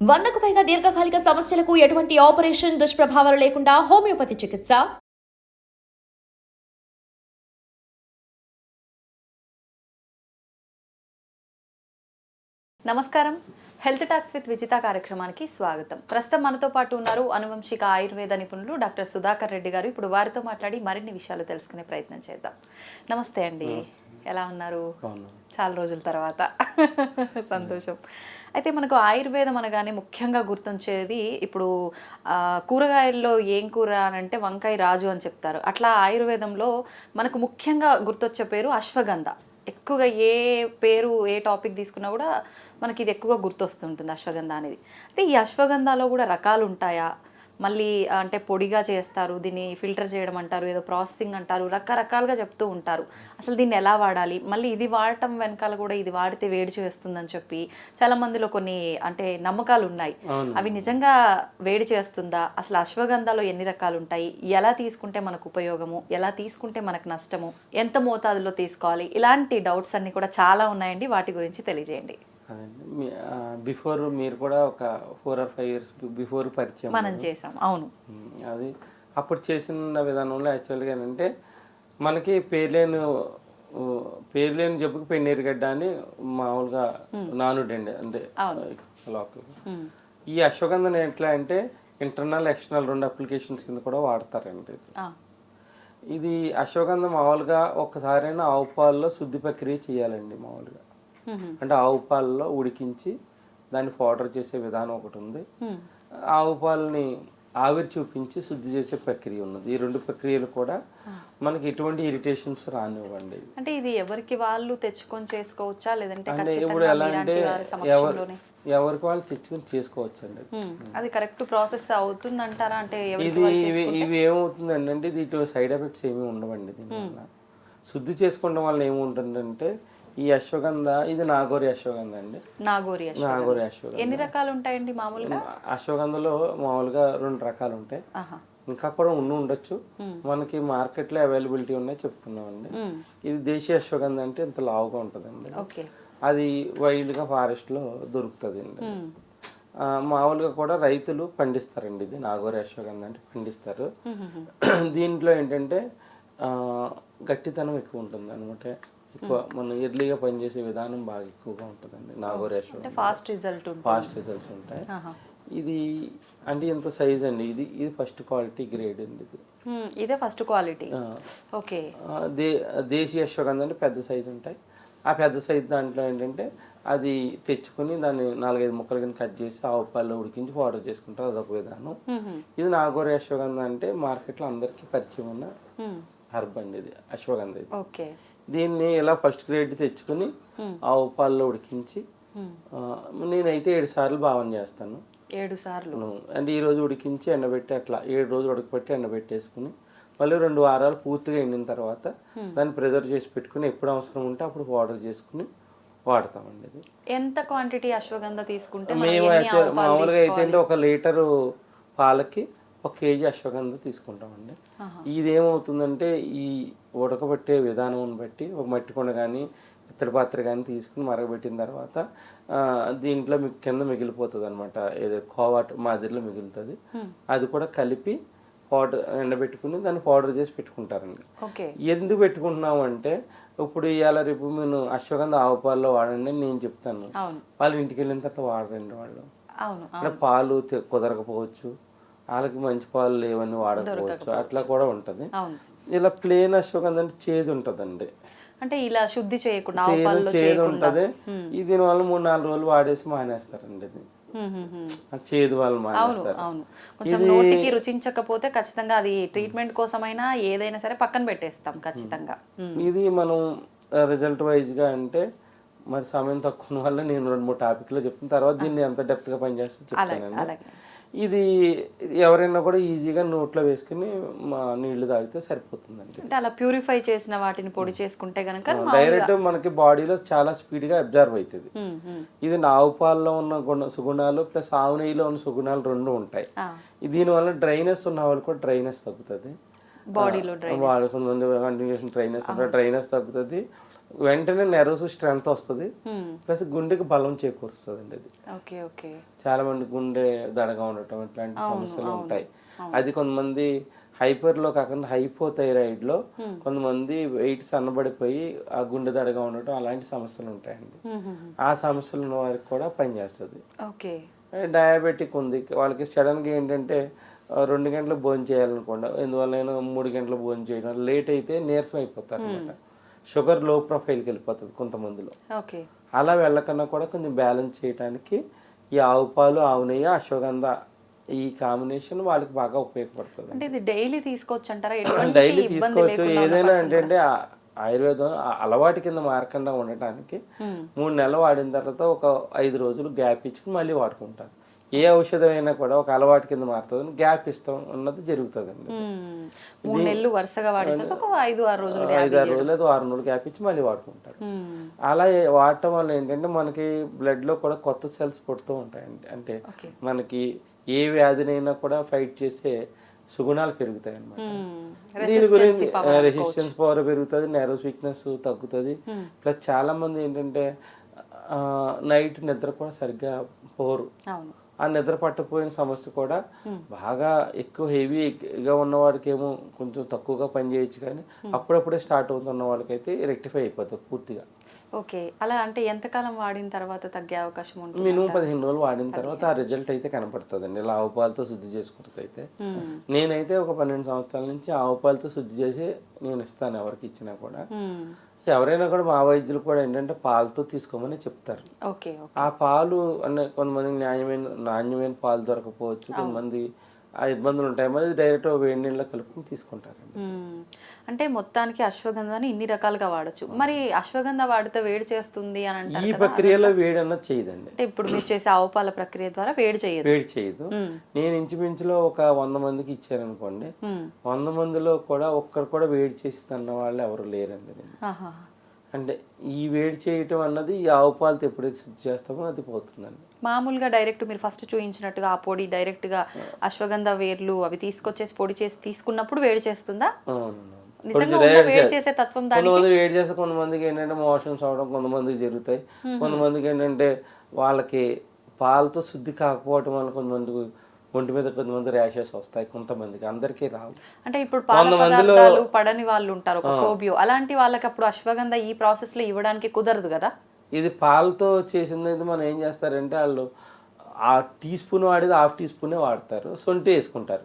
వందకు పైగా దీర్ఘకాలిక సమస్యలకు ఎటువంటి ఆపరేషన్ దుష్ప్రభావాలు లేకుండా హోమియోపతి చికిత్స. నమస్కారం. హెల్త్ టాక్స్ విత్ విజిత కార్యక్రమానికి స్వాగతం. ప్రస్తుతం మనతో పాటు ఉన్నారు అనువంశిక ఆయుర్వేద నిపుణులు డాక్టర్ సుధాకర్ రెడ్డి గారు. ఇప్పుడు వారితో మాట్లాడి మరిన్ని విషయాలు తెలుసుకునే ప్రయత్నం చేద్దాం. నమస్తే అండి. ఎలా ఉన్నారు? చాలా రోజుల తర్వాత. సంతోషం. అయితే మనకు ఆయుర్వేదం అనగానే ముఖ్యంగా గుర్తొచ్చేది ఇప్పుడు కూరగాయల్లో ఏం కూర అని అంటే వంకాయ రాజు అని చెప్తారు. అట్లా ఆయుర్వేదంలో మనకు ముఖ్యంగా గుర్తొచ్చే పేరు అశ్వగంధ. ఎక్కువగా ఏ పేరు ఏ టాపిక్ తీసుకున్నా కూడా మనకి ఇది ఎక్కువగా గుర్తొస్తుంటుంది అశ్వగంధ అనేది. అయితే ఈ అశ్వగంధలో కూడా రకాలు ఉంటాయా? మళ్ళీ అంటే పొడిగా చేస్తారు దీన్ని ఫిల్టర్ చేయడం అంటారు ఏదో ప్రాసెసింగ్ అంటారు రకరకాలుగా చెప్తూ ఉంటారు. అసలు దీన్ని ఎలా వాడాలి? మళ్ళీ ఇది వాడటం వెనకాల కూడా ఇది వాడితే వేడి చేస్తుందని చెప్పి చాలా మందిలో కొన్ని అంటే నమ్మకాలు ఉన్నాయి. అవి నిజంగా వేడి చేస్తుందా? అసలు అశ్వగంధాలో ఎన్ని రకాలు ఉంటాయి ఎలా తీసుకుంటే మనకు ఉపయోగము? ఎలా తీసుకుంటే మనకు నష్టము? ఎంత మోతాదులో తీసుకోవాలి? ఇలాంటి డౌట్స్ అన్ని కూడా చాలా ఉన్నాయండి. వాటి గురించి తెలియజేయండి. బిఫోర్ మీరు కూడా ఒక four or five years before పరిచయం మనం చేసాం. అవును. అది అప్పుడు చేసిన విధానంలో యాక్చువల్గా ఏంటంటే మనకి పేర్లేని పేర్లేని జబ్బుకి పెన్నీరుగడ్డ అని మామూలుగా నానుడండి. అంటే లోకల్. ఈ అశ్వగంధం ఎట్లా అంటే ఇంటర్నల్ ఎక్స్టర్నల్ రెండు అప్లికేషన్స్ కింద కూడా వాడతారండి ఇది. అశ్వగంధం మామూలుగా ఒక్కసారైనా ఆవు పాలలో శుద్ధి ప్రక్రియ చేయాలండి మామూలుగా. మ్మ్. అంటే ఆవు పాలలో ఉడికించి దాన్ని పౌడర్ చేసే విధానం ఒకటి ఉంది. ఆవు పాలని ఆవిరి చూపించి శుద్ధి చేసే ప్రక్రియ ఉన్నది. ఈ రెండు ప్రక్రియలు కూడా మనకి ఎటువంటి ఇరిటేషన్స్ రానివ్వండి. అంటే ఇది ఎవరికి వాళ్ళు తెచ్చుకొని చేసుకోవచ్చా? లేదంటే అంటే ఇప్పుడు ఎలా అంటే ఎవరు ఎవరికి వాళ్ళు తెచ్చుకొని చేసుకోవచ్చు అండి అది కరెక్ట్ ప్రాసెస్ అవుతుందంటారా? అంటే ఎవరికి ఇది ఇవి ఇవి ఏమవుతుందండి అంటే ఇది ఇటు సైడ్ ఎఫెక్ట్స్ ఏమీ ఉండవండి దీనివల్ల. శుద్ధి చేసుకోవడం వల్ల ఏముంటుందంటే ఈ అశ్వగంధ ఇది నాగోరి అశ్వగంధ అండి. నాగోరి నాగోరి అశ్వగంధ. ఎన్ని రకాలు ఉంటాయండి మామూలుగా అశ్వగంధలో మామూలుగా రెండు రకాలు ఉంటాయి ఇంకా కూడా ఉండి ఉండొచ్చు. మనకి మార్కెట్లో అవైలబిలిటీ ఉన్నాయి చెప్పుకున్నామండి ఇది దేశీయ అశ్వగంధ అంటే ఇంత లావుగా ఉంటుందండి. అది వైల్డ్గా ఫారెస్ట్లో దొరుకుతుంది అండి మామూలుగా కూడా రైతులు పండిస్తారండి ఇది. నాగోరి అశ్వగంధ అంటే పండిస్తారు. దీంట్లో ఏంటంటే గట్టితనం ఎక్కువ ఉంటుంది అనమాట ఎక్కువ మనం ఎర్లీగా పనిచేసే విధానం బాగా ఎక్కువగా ఉంటుందండి. నాగోరి అంటే అశ్వగంధ ఫాస్ట్ రిజల్ట్ ఉంటుంది. ఫాస్ట్ రిజల్ట్స్ ఉంటాయి. ఇది అంటే ఇంత సైజ్ అండి. ఇది ఇది ఫస్ట్ క్వాలిటీ గ్రేడ్ అండి ఇది. ఇదే ఫస్ట్ క్వాలిటీ ఓకే దే దేశీయ అశ్వగంధ అంటే పెద్ద సైజు ఉంటాయి. ఆ పెద్ద సైజు దాంట్లో ఏంటంటే అది తెచ్చుకొని దాన్ని నాలుగైదు ముక్కల కింద కట్ చేసి ఆవు పాలు ఉడికించి పౌడర్ చేసుకుంటారు. అదొక విధానం. ఇది నాగోరి అశ్వగంధ అంటే మార్కెట్లో అందరికీ పరిచయం ఉన్న హర్బ్ అండి ఇది. అశ్వగంధ ఇది. ఓకే దీన్ని ఇలా ఫస్ట్ గ్రేడ్ తెచ్చుకొని ఆవు పాలలో ఉడికించి నేనైతే ఏడు సార్లు భావన చేస్తాను. ఏడు సార్లు. అంటే ఈ రోజు ఉడికించి ఎండబెట్టి అట్లా ఏడు రోజులు ఉడకబెట్టి ఎండబెట్టేసుకుని మళ్ళీ రెండు వారాలు పూర్తిగా ఎండిన తర్వాత దాన్ని ప్రిజర్వ్ చేసి పెట్టుకుని ఎప్పుడు అవసరం ఉంటే అప్పుడు పౌడర్ చేసుకుని వాడతామండి ఎంత క్వాంటిటీ అశ్వగంధ తీసుకుంటే మేము యాక్చువల్ మామూలుగా అయితే ఒక లీటరు పాలకి ఒక కేజీ అశ్వగంధ తీసుకుంటామండి. ఇది ఏమవుతుందంటే ఈ ఉడకబెట్టే విధానం బట్టి ఒక మట్టి కొండ కానీ ఇత్తడి పాత్ర కానీ తీసుకుని మరగబెట్టిన తర్వాత దీంట్లో మీకు కింద మిగిలిపోతుంది అనమాట ఏదో కోవాట్ మాదిరిలో మిగులుతుంది. అది కూడా కలిపి పౌడర్ ఎండబెట్టుకుని దాన్ని పౌడర్ చేసి పెట్టుకుంటారండి. ఎందుకు పెట్టుకుంటున్నాం అంటే ఇప్పుడు ఇవాళ రేపు నేను అశ్వగంధ ఆవు పాలలో వాడండి అని నేను చెప్తాను. వాళ్ళు ఇంటికి వెళ్ళిన తర్వాత వాడరండి వాళ్ళు. పాలు కుదరకపోవచ్చు. వాళ్ళకి మంచి పాలు లేవని వాడకపోవచ్చు. అట్లా కూడా ఉంటది. ఇలా ప్లేన్ అశ్వగంధ అంటే చేదు ఉంటదండి. అంటే ఇలా శుద్ధి చేయకుండా చేదు చేదు ఉంటది. ఈ దీనివల్ల మూడు నాలుగు రోజులు వాడేసి మానేస్తారండి ఇది. చేదు వాళ్ళు మానేస్తారు. అవును. కొంచెం నోటికి రుచించకపోతే ఖచ్చితంగా అది ట్రీట్మెంట్ కోసమైనా ఏదైనా సరే పక్కన పెట్టేస్తాం ఖచ్చితంగా. ఇది మనం రిజల్ట్ వైజ్గా అంటే మరి సమయం తక్కువ వల్ల నేను రెండు మూడు టాపిక్లో చెప్తాను తర్వాత దీన్ని ఎంత డెప్త్గా పనిచేస్తే చెప్తానండి. ఇది ఎవరైనా కూడా ఈజీగా నోట్లో వేసుకుని మా నీళ్ళు తాగితే సరిపోతుందండి. అంటే అలా ప్యూరిఫై చేసిన వాటిని పొడి చేసుకుంటే గనక డైరెక్ట్ మనకి బాడీలో చాలా స్పీడ్గా అబ్జర్వ్ అవుతుంది. ఇది ఆవు పాలలో ఉన్న గుణ సుగుణాలు ప్లస్ ఆవు నెయ్యిలో ఉన్న సుగుణాలు రెండు ఉంటాయి. దీనివల్ల డ్రైనెస్ ఉన్న వాళ్ళు కూడా డ్రైనెస్ తగ్గుతుంది. బాడీలో వాళ్ళకు కంటిన్యూషన్ డ్రైనెస్ ఉంటుంది డ్రైనెస్ తగ్గుతుంది. వెంటనే నెర్వస్ స్ట్రెంగ్త్ వస్తుంది. ప్లస్ గుండెకి బలం చేకూరుస్తుంది అండి అది. Okay okay. చాలా మంది గుండె దడగా ఉండటం ఇట్లాంటి సమస్యలు ఉంటాయి. అది కొంతమంది హైపర్లో కాకుండా హైపోథైరాయిడ్లో కొంతమంది వెయిట్ సన్నబడిపోయి ఆ గుండె దడగా ఉండటం అలాంటి సమస్యలు ఉంటాయండి. ఆ సమస్యలు ఉన్న వారికి కూడా పనిచేస్తుంది. ఓకే. డయాబెటిక్ ఉంది. వాళ్ళకి సడన్గా ఏంటంటే రెండు గంటలు భోజనం చేయాలనుకోండి. ఎందువల్ల మూడు గంటలు భోజనం చేయడం? లేట్ అయితే నీరసం అయిపోతారు అనమాట షుగర్లో ప్రొఫైల్కి వెళ్ళిపోతుంది కొంతమందిలో. ఓకే. అలా వెళ్ళకన్నా కూడా కొంచెం బ్యాలెన్స్ చేయడానికి ఈ ఆవు పాలు ఆవు నెయ్యి అశ్వగంధ ఈ కాంబినేషన్ వాళ్ళకి బాగా ఉపయోగపడుతుంది. అంటే ఇది డైలీ తీసుకోవచ్చు అంటారా డైలీ తీసుకోవచ్చు. ఏదైనా ఏంటంటే ఆ ఆయుర్వేదం అలవాటు కింద మారకుండా ఉండటానికి మూడు నెలలు వాడిన తర్వాత ఒక ఐదు రోజులు గ్యాప్ ఇచ్చుకుని మళ్ళీ వాడుకుంటారు ఏ ఔషధం అయినా కూడా ఒక అలవాటు కింద మారుతుంది. గ్యాప్ ఇస్తాం అన్నది జరుగుతుందండి. మ్మ్. మూడు నెలలు వరుసగా వాడిన తర్వాత ఒక ఐదు ఆరు రోజులు ఐదు ఆరు రోజులు లేదా ఆరు రోజులు గ్యాప్ ఇచ్చి మళ్ళీ వాడుకుంటారు. అలా వాడటం వల్ల ఏంటంటే మనకి బ్లడ్లో కూడా కొత్త సెల్స్ పుడుతూ ఉంటాయండి. అంటే. మనకి ఏ వ్యాధినైనా కూడా ఫైట్ చేసే సుగుణాలు పెరుగుతాయి అన్నమాట మ్మ్. దీని గురించి రెసిస్టెన్స్ పవర్ పెరుగుతుంది నెర్వస్ వీక్నెస్ తగ్గుతుంది. ప్లస్ చాలా మంది ఏంటంటే నైట్ నిద్ర కూడా సరిగ్గా పోరు. ఆ నిద్ర పట్టపోయిన సమస్య కూడా బాగా ఎక్కువ హెవీగా ఉన్నవాడికి ఏమో కొంచెం తక్కువగా పని చేయొచ్చు కానీ అప్పుడప్పుడే స్టార్ట్ అవుతున్న వాళ్ళకైతే రెక్టిఫై అయిపోతుంది పూర్తిగా. ఓకే. అలా అంటే ఎంతకాలం వాడిన తర్వాత తగ్గే అవకాశం ఉంటుంది మినిమం పదిహేను రోజులు వాడిన తర్వాత ఆ రిజల్ట్ అయితే కనపడుతుందండి. ఇలా ఆవు పాలతో శుద్ధి చేసుకుంటుంది అయితే. నేనైతే ఒక పన్నెండు సంవత్సరాల నుంచి ఆవు పాలతో శుద్ధి చేసి నేను ఇస్తాను ఎవరికి ఇచ్చినా కూడా. ఎవరైనా కూడా మా వైద్యులు కూడా ఏంటంటే పాలతో తీసుకోమని చెప్తారు. ఓకే ఆ పాలు అంటే కొంతమంది న్యాయమైన నాణ్యమైన పాలు దొరకపోవచ్చు. కొంతమంది ఆ ఇబ్బందులు ఉంటాయి. మరి డైరెక్ట్ వేడి నీళ్ళలో కలుపుకొని తీసుకుంటారండి. మ్మ్. అంటే మొత్తానికి అశ్వగంధాని ఇన్ని రకాలుగా వాడచ్చు. మరి అశ్వగంధ వాడితే వేడి చేస్తుంది అని అంటారు ఈ. ప్రక్రియలో వేడి అన్నది చేయదండి. అంటే ఇప్పుడు మీరు చేసే ఆవుపాల ప్రక్రియ ద్వారా వేడి చేయదు. వేడి చేయదు. నేను ఇంచుమించులో ఒక వంద మందికి ఇచ్చారనుకోండి. మ్మ్. వంద మందిలో కూడా ఒక్కరు కూడా వేడి చేసింది అన్న వాళ్ళు ఎవరు లేరండి. అంటే ఈ వేడి చేయటం అన్నది ఈ ఆవు పాలతో ఎప్పుడైతే శుద్ధి చేస్తామో అది పోతుందండి. మామూలుగా డైరెక్ట్ మీరు ఫస్ట్ చూపించినట్టుగా ఆ పొడి డైరెక్ట్గా అశ్వగంధ వేర్లు అవి తీసుకొచ్చేసి పొడి చేసి తీసుకున్నప్పుడు వేడి చేస్తుందా? వేడి చేసే తత్వం కొంతమంది వేడి చేస్తే కొంతమందికి ఏంటంటే మోషన్స్ అవడం కొంతమందికి జరుగుతాయి. కొంతమందికి ఏంటంటే వాళ్ళకి పాలతో శుద్ధి కాకపోవడం వల్ల కొంతమందికి ఒంటి మీద కొంతమంది ర్యాషెస్ వస్తాయి కొంతమందికి అందరికీ రావు. అంటే ఇప్పుడు పదార్థాలు పడని వాళ్ళు ఉంటారు ఒక ఫోబియో. అలాంటి వాళ్ళకి అప్పుడు అశ్వగంధ ఈ ప్రాసెస్లో ఇవ్వడానికి కుదరదు కదా? ఇది పాలతో చేసింది మనం ఏం చేస్తారంటే వాళ్ళు ఆ టీ స్పూన్ వాడేది హాఫ్ టీ స్పూనే వాడతారు సొంటి వేసుకుంటారు.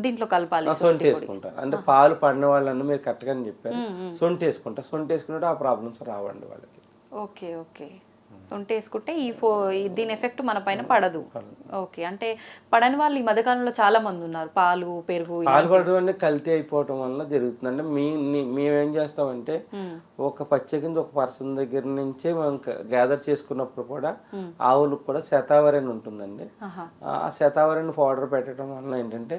దీంట్లో కలపాలి సొంటి వేసుకుంటారు. అంటే పాలు పడిన వాళ్ళని మీరు కరెక్ట్గానే చెప్పారు. సొంటి వేసుకుంటారు. సొంటి వేసుకుంటే ఆ ప్రాబ్లమ్స్ రావండి వాళ్ళకి. Okay okay. సొంట వేసుకుంటే ఈ ఫో దీని ఎఫెక్ట్ మన పైన పడదు. ఓకే అంటే పడని వాళ్ళు ఈ మధ్యకాలంలో చాలా మంది ఉన్నారు. పాలు పెరుగు. పాలు పడడం అంటే కల్తీ అయిపోవటం వల్ల జరుగుతుంది అంటే మీ మేమేం చేస్తామంటే ఒక పచ్చ కింద ఒక పర్సన్ దగ్గర నుంచే మనం గ్యాదర్ చేసుకున్నప్పుడు కూడా ఆవులకు కూడా శతావరి అని ఉంటుందండి. ఆ శతావరిని పౌడర్ పెట్టడం వల్ల ఏంటంటే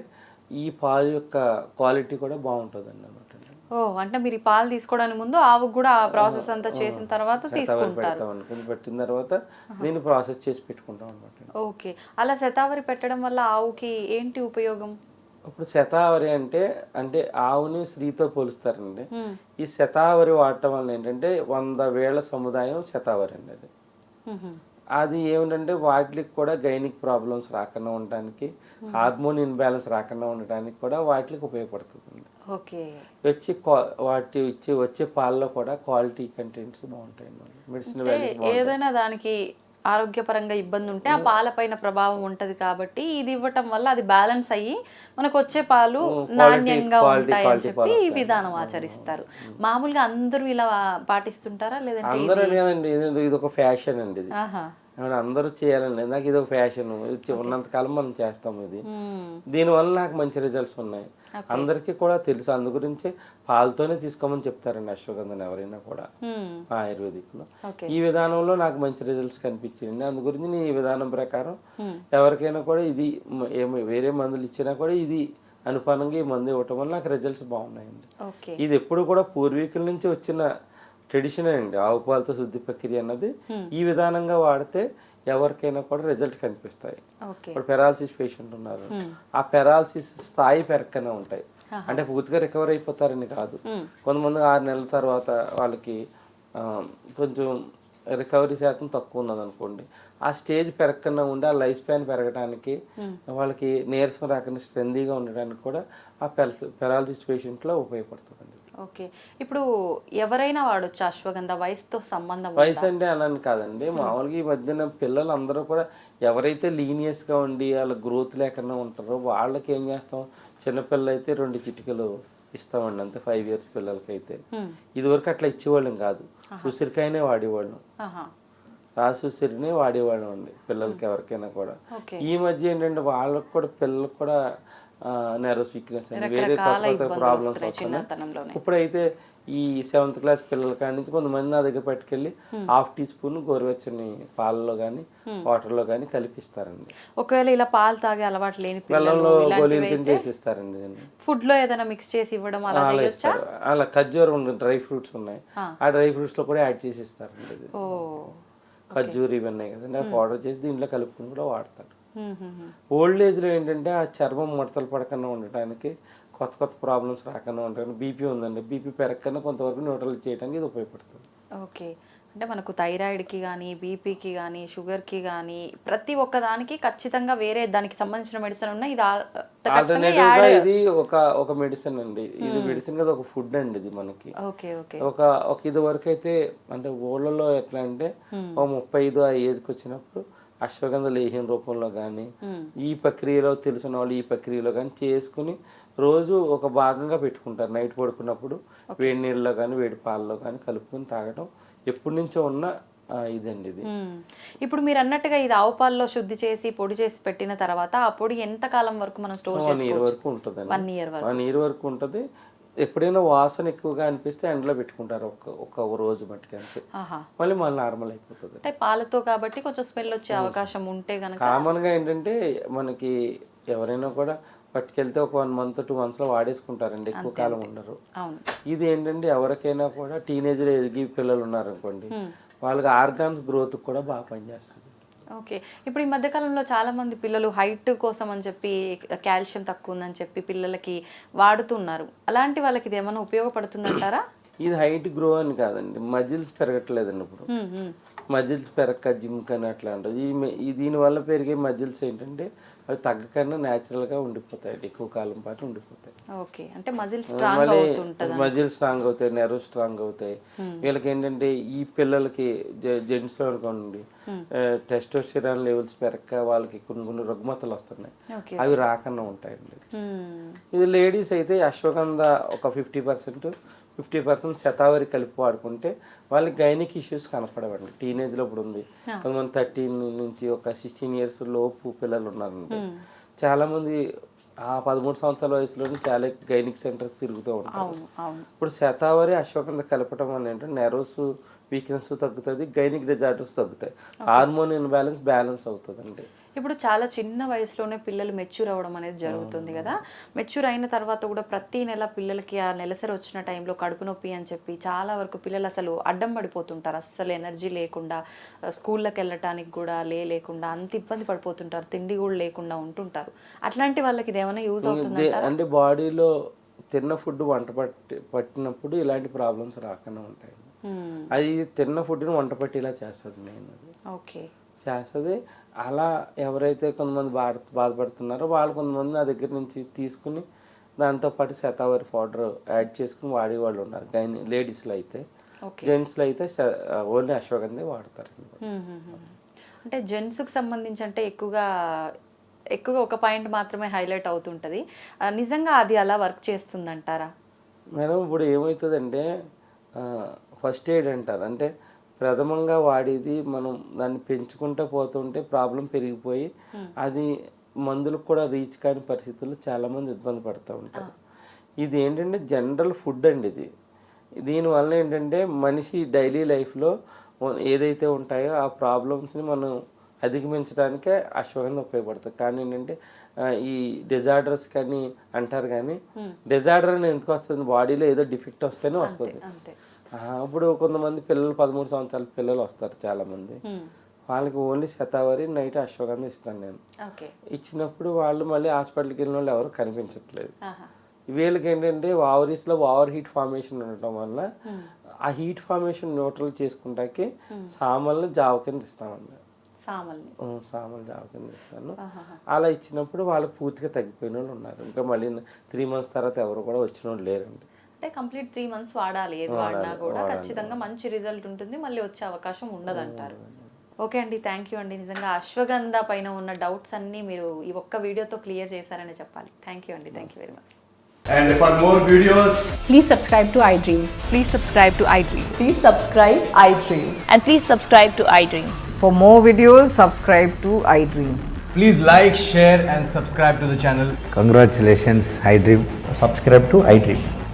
ఈ పాలు యొక్క క్వాలిటీ కూడా బాగుంటుంది అన్నమాట ఓ అంటే మీరు ఈ పాలు తీసుకోవడానికి ముందు ఆవుకు కూడా ఆ ప్రాసెస్ అంతా చేసిన తర్వాత తీసుకుంటారు. పెట్టిన తర్వాత దీన్ని ప్రాసెస్ చేసి పెట్టుకుంటాం అనమాట ఓకే. అలా శతావరి పెట్టడం వల్ల ఆవుకి ఏంటి ఉపయోగం? ఇప్పుడు శతావరి అంటే అంటే ఆవుని స్త్రీతో పోలుస్తారండి. ఈ శతావరి వాడటం వల్ల ఏంటంటే వంద వేల సముదాయం శతావరి అండి అది. అది ఏమిటంటే వాటికి కూడా గైనిక్ ప్రాబ్లమ్స్ రాకుండా ఉండటానికి హార్మోన్ ఇన్బ్యాలెన్స్ రాకుండా ఉండటానికి కూడా వాటికి ఉపయోగపడుతుంది ఓకే. వచ్చి వాటి ఇచ్చి వచ్చే పాలలో కూడా క్వాలిటీ కంటెంట్స్ బాగుంటాయి. మెడిసిన్ ఏదైనా దానికి ఆరోగ్యపరంగా ఇబ్బంది ఉంటే ఆ పాల పైన ప్రభావం ఉంటది కాబట్టి ఇది ఇవ్వటం వల్ల అది బ్యాలెన్స్ అయ్యి మనకు వచ్చే పాలు నాణ్యంగా quality- ఉంటాయి అని చెప్పి ఈ విధానం ఆచరిస్తారు. మామూలుగా అందరూ ఇలా పాటిస్తుంటారా లేదంటే ఇది ఒక ఫ్యాషన్ అండి అందరూ చేయాలండి నాకు ఇది ఒక ఫ్యాషన్ ఉన్నంతకాలం మనం చేస్తాం ఇది. దీనివల్ల నాకు మంచి రిజల్ట్స్ ఉన్నాయి. అందరికీ కూడా తెలుసు. అందు గురించి పాలతోనే తీసుకోమని చెప్తారండి అశ్వగంధని ఎవరైనా కూడా. ఆయుర్వేదిక్లో. ఈ విధానంలో నాకు మంచి రిజల్ట్స్ కనిపించింది అందు గురించి నేను ఈ విధానం ప్రకారం ఎవరికైనా కూడా ఇది వేరే మందులు ఇచ్చినా కూడా ఇది అనుపానంగా ఈ మందు ఇవ్వటం వల్ల నాకు రిజల్ట్స్ బాగున్నాయండి. ఇది ఎప్పుడు కూడా పూర్వీకుల నుంచి వచ్చిన ట్రెడిషన్ అండి. ఆవు పాలతో శుద్ధి ప్రక్రియ అన్నది ఈ విధానంగా వాడితే ఎవరికైనా కూడా రిజల్ట్ కనిపిస్తాయి. ఇప్పుడు పెరాలసిస్ పేషెంట్ ఉన్నారు. ఆ పెరాలసిస్ స్థాయి పెరక్కనే ఉంటాయి. అంటే పూర్తిగా రికవర్ అయిపోతారని కాదు. కొంతమంది ఆరు నెలల తర్వాత వాళ్ళకి కొంచెం రికవరీ శాతం తక్కువ ఉన్నది అనుకోండి ఆ స్టేజ్ పెరగకుండా ఉండి ఆ లైఫ్ స్పాన్ పెరగడానికి వాళ్ళకి నీరసం రాకుండా స్ట్రెందీగా ఉండడానికి కూడా ఆ పెరాలసిస్ పేషెంట్లో ఉపయోగపడుతుందండి. ఓకే. ఇప్పుడు ఎవరైనా వాడొచ్చు అశ్వగంధ? వయసుతో సంబంధం? వయసు అంటే అలాని కాదండి. మామూలుగా ఈ మధ్యన పిల్లలు అందరూ కూడా ఎవరైతే లీనియస్గా ఉండి వాళ్ళ గ్రోత్ లేకుండా ఉంటారో వాళ్ళకి ఏం చేస్తాం? చిన్నపిల్లలు అయితే రెండు చిటికలు ఇస్తామండి అంతే ఫైవ్ ఇయర్స్ పిల్లలకైతే. ఇదివరకు అట్లా ఇచ్చేవాళ్ళం కాదు. ఉసిరికాయనే వాడేవాళ్ళం. ఆహా. రాసి ఉసిరినే వాడేవాళ్ళం అండి పిల్లలకి ఎవరికైనా కూడా. ఈ మధ్య ఏంటంటే వాళ్ళకి కూడా పిల్లలకు కూడా నెర్వస్ వీక్నెస్ అండి వేరే కొత్త కొత్త ప్రాబ్లమ్స్ వస్తున్నాయి ఇప్పుడైతే ఈ సెవెంత్ క్లాస్ పిల్లల కాడి నుంచి కొంతమంది నా దగ్గర పట్టుకెళ్ళి హాఫ్ టీ స్పూన్ గోరువెచ్చని పాలలో కానీ వాటర్లో కానీ కలిపిస్తారండి. ఒకవేళ ఇలా పాలు తాగే అలవాటు లేని బెల్లంలో పిల్లలు గోళీలు కింద చేసిస్తారండి ఫుడ్లో ఏదైనా మిక్స్ చేసి ఇవ్వడం అలా ఇస్తారు. అలా ఖర్జూరం డ్రై ఫ్రూట్స్ ఉన్నాయి. ఆ. డ్రై ఫ్రూట్స్లో కూడా యాడ్ చేసి ఇస్తారండి ఖర్జూర్ ఇవి ఉన్నాయి కదండి పౌడర్ చేసి దీంట్లో కలుపుకుని కూడా వాడతారు. ఓల్డ్ ఏజ్లో ఏంటంటే ఆ చర్మం ముడతలు పడకుండా ఉండటానికి కొత్త కొత్త ప్రాబ్లమ్స్ రాకుండా ఉండటానికి బీపీ ఉందండి. బీపీ పెరగకుండా కొంతవరకు న్యూట్రల్ చేయడానికి ఇది ఉపయోగపడుతుంది. ఓకే. అంటే మనకు థైరాయిడ్కి కానీ బీపీకి కానీ షుగర్కి కానీ ప్రతి ఒక్క దానికి ఖచ్చితంగా వేరే దానికి సంబంధించిన మెడిసిన్ ఉన్నాయి ఇది ఆ- ఖచ్చితంగా ఆల్టర్నేటివ్గా యాడ్ ఇది ఒక ఒక మెడిసిన్ అండి. ఇది మెడిసిన్ కదా ఒక ఫుడ్ అండి ఇది మనకి. Okay okay. ఒక ఒక ఇది వరకు అయితే అంటే ఊళ్ళలో ఎట్లా అంటే ఒక ముప్పై ఐదు ఆ ఏజ్కి వచ్చినప్పుడు అశ్వగంధ లేహ్యం రూపంలో కానీ ఈ ప్రక్రియలో తెలిసిన వాళ్ళు ఈ ప్రక్రియలో కానీ చేసుకుని రోజు ఒక భాగంగా పెట్టుకుంటారు. నైట్ పడుకున్నప్పుడు వేడి నీళ్ళలో కానీ వేడి పాలలో కానీ కలుపుకొని తాగడం ఎప్పటి నుంచో ఉన్న ఇదండి ఇది. ఇప్పుడు మీరు అన్నట్టుగా ఇది ఆవు పాలలో శుద్ధి చేసి పొడి చేసి పెట్టిన తర్వాత ఆ పొడి ఎంత కాలం వరకు మనం స్టోర్ వన్ ఇయర్ వరకు వరకు. వన్ ఇయర్ వరకు ఉంటుంది. ఎప్పుడైనా వాసన ఎక్కువగా అనిపిస్తే ఎండలో పెట్టుకుంటారు ఒక ఒక రోజు మట్టుకు అంతే. ఆహా. మళ్ళీ మళ్ళీ నార్మల్ అయిపోతుంది. అంటే పాలతో కాబట్టి కొంచెం స్మెల్ వచ్చే అవకాశం ఉంటే గనక కామన్గా ఏంటంటే మనకి ఎవరైనా కూడా పట్టుకెళ్తే ఒక వన్ మంత్ టూ మంత్స్లో వాడేసుకుంటారండి. ఎక్కువ కాలం ఉండరు. ఇది ఏంటంటే ఎవరికైనా కూడా టీనేజ్లో ఎదిగి పిల్లలు ఉన్నారనుకోండి వాళ్ళకి ఆర్గాన్స్ గ్రోత్ కూడా బాగా పనిచేస్తుంది. ఓకే. ఇప్పుడు ఈ మధ్యకాలంలో చాలామంది చాలా మంది పిల్లలు హైట్ కోసం అని చెప్పి కాల్షియం తక్కువ ఉందని చెప్పి పిల్లలకి వాడుతున్నారు అలాంటి వాళ్ళకి ఇది ఏమైనా ఉపయోగపడుతుందంటారా? ఇది హైట్ గ్రో అని కాదండి. మజిల్స్ పెరగట్లేదండి ఇప్పుడు. మజిల్స్ పెరక్క జిమ్ కానీ అట్లా ఉంటుంది ఈ దీనివల్ల పెరిగే మజిల్స్ ఏంటంటే అవి తగ్గకుండా న్యాచురల్గా ఉండిపోతాయి ఎక్కువ కాలం పాటు ఉండిపోతాయి. ఓకే. అంటే మజిల్ స్ట్రాంగ్ మళ్ళీ అవుతుంటది మజిల్ స్ట్రాంగ్ అవుతాయి నెర్వ్ స్ట్రాంగ్ అవుతాయి. వీళ్ళకి ఏంటంటే ఈ పిల్లలకి జెంట్స్లో అనుకోండి టెస్టోస్టిరాన్ లెవెల్స్ పెరక్క వాళ్ళకి కొన్ని కొన్ని రుగ్మతలు వస్తున్నాయి. అవి రాకుండా ఉంటాయండి. ఇది లేడీస్ అయితే అశ్వగంధ ఒక fifty percent fifty percent shatavari కలిపి వాడుకుంటే వాళ్ళకి గైనిక్ ఇష్యూస్ కనపడవండి. టీనేజ్లో ఇప్పుడు ఉంది. కొంతమంది థర్టీన్ నుంచి ఒక సిక్స్టీన్ ఇయర్స్ లోపు పిల్లలు ఉన్నారండి. చాలామంది ఆ పదమూడు సంవత్సరాల వయసులోనే చాలా గైనిక్ సెంటర్స్ తిరుగుతూ ఉంటారు. ఇప్పుడు శతావరి అశ్వగంధ కలపడం వల్ల ఏంటంటే నెర్వస్ వీక్నెస్ తగ్గుతుంది గైనిక్ డిజార్డర్స్ తగ్గుతాయి. హార్మోన్ ఇన్బ్యాలెన్స్ బ్యాలెన్స్ అవుతుందండి. ఇప్పుడు చాలా చిన్న వయసులోనే పిల్లలు మెచ్యూర్ అవ్వడం అనేది జరుగుతుంది కదా. మెచ్యూర్ అయిన తర్వాత కూడా ప్రతి నెల పిల్లలకి ఆ నెలసరి వచ్చిన టైంలో కడుపు నొప్పి అని చెప్పి చాలా వరకు పిల్లలు అసలు అడ్డం పడిపోతుంటారు. అస్సలు ఎనర్జీ లేకుండా స్కూళ్ళకి వెళ్ళటానికి కూడా లే లేకుండా అంత ఇబ్బంది పడిపోతుంటారు. తిండి కూడా లేకుండా ఉంటుంటారు. అట్లాంటి వాళ్ళకి ఏమైనా యూజ్ అవుతుంది అంటే బాడీలో తిన్న ఫుడ్ వంట పట్టి పట్టినప్పుడు ఇలాంటి ప్రాబ్లమ్స్ రాకుండా ఉంటాయి. అది తిన్న ఫుడ్ని వంట పట్టేలా చేస్తుంది నేను ఓకే చేస్తుంది. అలా ఎవరైతే కొంతమంది బాధ బాధపడుతున్నారో వాళ్ళు కొంతమంది నా దగ్గర నుంచి తీసుకుని దాంతోపాటు శతావరి పౌడర్ యాడ్ చేసుకుని వాడే వాళ్ళు ఉన్నారు. గైని లేడీస్లో అయితే. జెంట్స్లో అయితే ఓన్లీ అశ్వగంధే వాడతారండి. అంటే జెంట్స్కి సంబంధించి అంటే ఎక్కువగా ఎక్కువగా ఒక పాయింట్ మాత్రమే హైలైట్ అవుతుంటుంది. నిజంగా అది అలా వర్క్ చేస్తుందంటారా? మేడం ఇప్పుడు ఏమవుతుందంటే ఫస్ట్ ఎయిడ్ అంటారు. అంటే ప్రథమంగా వాడేది మనం దాన్ని పెంచుకుంటూ పోతుంటే ప్రాబ్లం పెరిగిపోయి అది మందులకు కూడా రీచ్ కాని పరిస్థితుల్లో చాలామంది ఇబ్బంది పడుతూ ఉంటారు. ఇది ఏంటంటే జనరల్ ఫుడ్ అండి ఇది. దీనివల్ల ఏంటంటే మనిషి డైలీ లైఫ్లో ఏదైతే ఉంటాయో ఆ ప్రాబ్లమ్స్ని మనం అధిగమించడానికే అశ్వగంధ ఉపయోగపడుతుంది. కానీ ఏంటంటే ఈ డిజార్డర్స్ కానీ అంటారు కానీ డిజార్డర్ అని ఎందుకు వస్తుంది? బాడీలో ఏదో డిఫెక్ట్ వస్తేనే వస్తుంది. ఇప్పుడు కొంతమంది పిల్లలు పదమూడు సంవత్సరాల పిల్లలు వస్తారు చాలామంది. వాళ్ళకి ఓన్లీ శతావరి నైట్ అశ్వగంధ ఇస్తాను నేను. ఇచ్చినప్పుడు వాళ్ళు మళ్ళీ హాస్పిటల్కి వెళ్ళిన వాళ్ళు ఎవరు కనిపించట్లేదు. వీళ్ళకి ఏంటంటే వావరీస్లో ఓవర్ హీట్ ఫార్మేషన్ ఉండటం వల్ల ఆ హీట్ ఫార్మేషన్ న్యూట్రల్ చేసుకుంటాకి సామల్ని జావ కింద ఇస్తామండి. సామలు జావ కింద ఇస్తాను. అలా ఇచ్చినప్పుడు వాళ్ళకి పూర్తిగా తగ్గిపోయిన వాళ్ళు ఉన్నారు. ఇంకా మళ్ళీ త్రీ మంత్స్ తర్వాత ఎవరు కూడా వచ్చిన వాళ్ళు లేరండి. అంటే కంప్లీట్ త్రీ మంత్స్ వాడాలి ఏది వాడినా కూడా ఖచ్చితంగా మంచి రిజల్ట్ ఉంటుంది మళ్ళీ వచ్చే అవకాశం ఉండదు అంటారు ఓకే అండి థ్యాంక్ యూ అండి నిజంగా అశ్వగంధ పైన ఉన్న డౌట్స్ అన్నీ మీరు ఈ ఒక్క వీడియోతో క్లియర్ చేశారని చెప్పాలి థ్యాంక్ యూ అండి thank you very much And for more videos, Please subscribe to iDream. Please subscribe to iDream. Please subscribe iDream. And please subscribe to iDream. For more videos, subscribe to iDream. please like, share, and subscribe to the channel. Congratulations, iDream. subscribe to iDream.